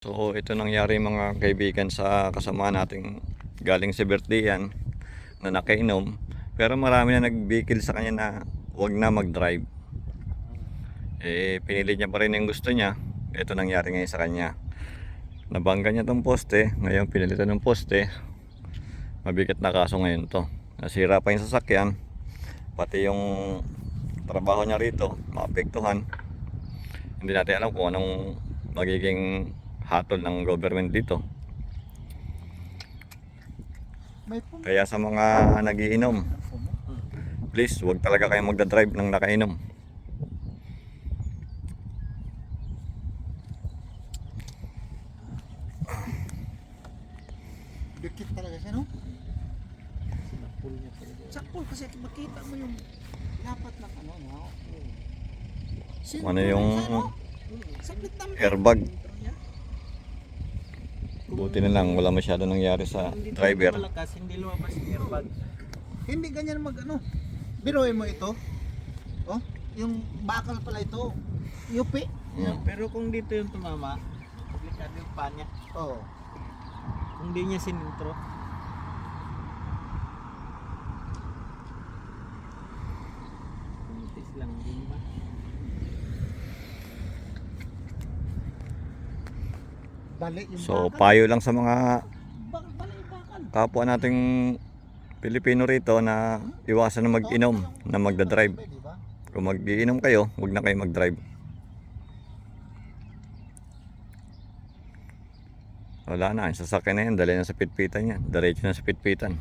So ito nangyari mga kaibigan sa kasama nating galing birthday yan na nakainom. Pero marami na nagbikil sa kanya na huwag na mag-drive. Eh pinili niya pa rin yung gusto niya. Ito nangyari ngayon sa kanya. Nabangga niya tong poste. Ngayon pinilitan ng poste. Mabigat na kaso ngayon to. Nasira pa yung sasakyan. Pati yung trabaho niya rito maapektuhan. Hindi natin alam kung anong magiging hatol ng government dito. Kaya sa mga nagiinom, please huwag talaga kayong magdadrive ng nakainom. Dikit talaga siya, no? Sakpol kasi makita mo yung dapat na ano, no? Ano yung airbag. Buti na lang wala masyado nangyari sa Hindi driver. talaga malakas, hindi lumabas yung airbag. Hindi ganyan mag ano. Biruin mo ito. Oh, yung bakal pala ito. Yupi. Yeah, pero kung dito yung tumama, komplikado yung pa niya. Oh. Kung di niya sinintro. Kumitis lang din ba? Bali yung So payo lang sa mga kapwa nating Pilipino rito na iwasan na mag-inom, na magdadrive. Kung mag-iinom kayo, huwag na kayo mag-drive. Wala na, yung sasakyan na yan, dali na sa pitpitan yan. Diretso na sa pitpitan.